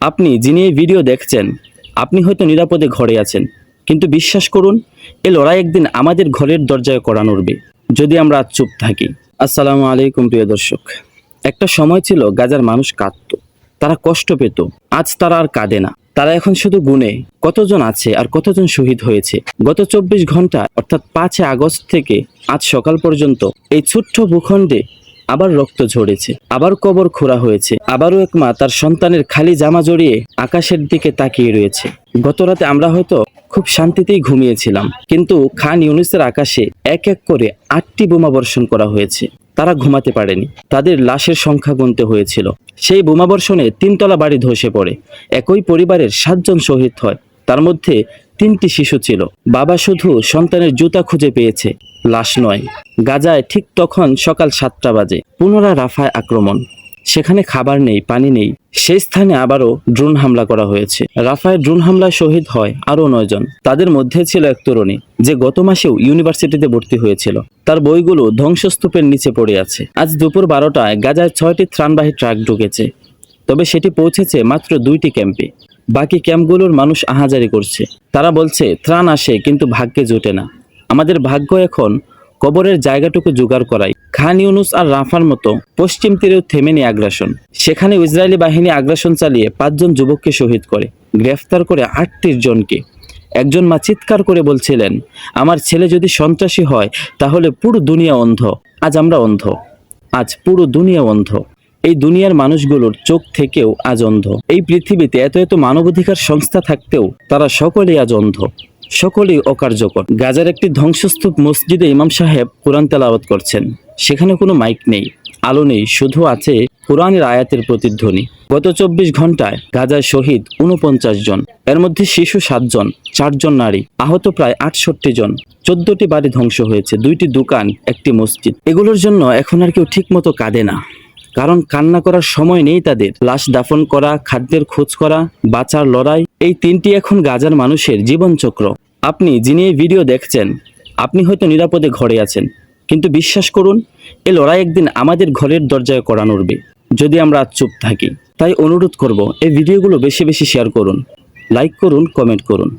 আপনি যিনি এই ভিডিও দেখছেন, আপনি হয়তো নিরাপদে ঘরে আছেন। কিন্তু বিশ্বাস করুন, এ লড়াই একদিন আমাদের ঘরের দরজায় করা নড়বে। যদি আমরা চুপ থাকি। আসসালামু আলাইকুম, প্রিয় দর্শক। একটা সময় ছিল গাজার মানুষ কাঁদতো। তারা কষ্ট পেত। আজ তারা আর কাঁদে না। তারা এখন শুধু গুনে কতজন আছে আর কতজন শহীদ হয়েছে? গত চব্বিশ ঘণ্টা, অর্থাৎ পাঁচই আগস্ট থেকে আজ সকাল পর্যন্ত, এই ছোট্ট ভূখণ্ডে আবার রক্ত ঝরেছে, আবার কবর খোঁড়া হয়েছে, আবারও এক মা তার সন্তানের খালি জামা জড়িয়ে আকাশের দিকে তাকিয়ে রয়েছে। গত রাতে আমরা হয়তো খুব শান্তিতেই ঘুমিয়েছিলাম, কিন্তু খান ইউনিসের আকাশে এক এক করে আটটি বোমা বর্ষণ করা হয়েছে। তারা ঘুমাতে পারেনি, তাদের লাশের সংখ্যা গুনতে হয়েছিল। সেই বোমাবর্ষণে তিনতলা বাড়ি ধসে পড়ে, একই পরিবারের সাতজন শহীদ হয়, তার মধ্যে তিনটি শিশু ছিল। বাবা শুধু সন্তানের জুতা খুঁজে পেয়েছে। লাশ নয়। গাজায় ঠিক তখন সকাল সাতটা বাজে। পুনরায় রাফায় আক্রমণ। সেখানে খাবার নেই, পানি নেই। সেই স্থানে আবারও ড্রোন হামলা করা হয়েছে। রাফায় ড্রোন হামলায় শহীদ হয় আরও নয়জন তাদের মধ্যে ছিল এক তরুণী, যে গত মাসেও ইউনিভার্সিটিতে ভর্তি হয়েছিল। তার বইগুলো ধ্বংসস্তূপের নিচে পড়ে আছে। আজ দুপুর বারোটায় গাজায় ছয়টি ত্রাণবাহী ট্রাক ঢুকেছে। তবে সেটি পৌঁছেছে মাত্র দুইটি ক্যাম্পে। বাকি ক্যাম্পগুলোর মানুষ আহাজারি করছে। তারা বলছে, ত্রাণ আসে, কিন্তু ভাগ্যে জোটে না। আমাদের ভাগ্য এখন কবরের জায়গাটুকু জোগাড় করাই। খান ইউনুস আর রাফার মতো পশ্চিম তীরেও থেমেনি আগ্রাসন। সেখানে ইসরায়েলি বাহিনী আগ্রাসন চালিয়ে পাঁচজন যুবককে শহীদ করে। গ্রেফতার করে আটত্রিশ জনকে। একজন মা চিৎকার করে বলছিলেন, আমার ছেলে যদি সন্ত্রাসী হয়, তাহলে পুরো দুনিয়া অন্ধ। আজ আমরা অন্ধ। আজ পুরো দুনিয়া অন্ধ। এই দুনিয়ার মানুষগুলোর চোখ থেকেও আজ অন্ধ। এই পৃথিবীতে এত এত মানবাধিকার সংস্থা থাকতেও তারা সকলেই আজ অন্ধ। সকলেই অকার্যকর। গাজার একটি ধ্বংসস্তূপ মসজিদে ইমাম সাহেব কোরআন তেলাওয়াত করছেন। সেখানে কোনো মাইক নেই, আলো নেই, শুধু আছে কোরআনের আয়াতের প্রতিধ্বনি। গত চব্বিশ ঘন্টায় গাজায় শহীদ উনপঞ্চাশ জন, এর মধ্যে শিশু সাতজন চারজন নারী, আহত প্রায় আটষট্টি জন। চোদ্দটি বাড়ি ধ্বংস হয়েছে, দুইটি দোকান, একটি মসজিদ। এগুলোর জন্য এখন আর কেউ ঠিকমতো কাঁদে না। কারণ কান্না করার সময় নেই তাদের। লাশ দাফন করা, খাদ্যের খোঁজ করা, বাঁচার লড়াই, এই তিনটি এখন গাজার মানুষের জীবনচক্র। আপনি যিনি এই ভিডিও দেখছেন, আপনি হয়তো নিরাপদে ঘরে আছেন। কিন্তু বিশ্বাস করুন, এ লড়াই একদিন আমাদের ঘরের দরজায় করা নড়বে। যদি আমরা চুপ থাকি, তাই অনুরোধ করব, এই ভিডিওগুলো বেশি বেশি শেয়ার করুন। লাইক করুন, কমেন্ট করুন।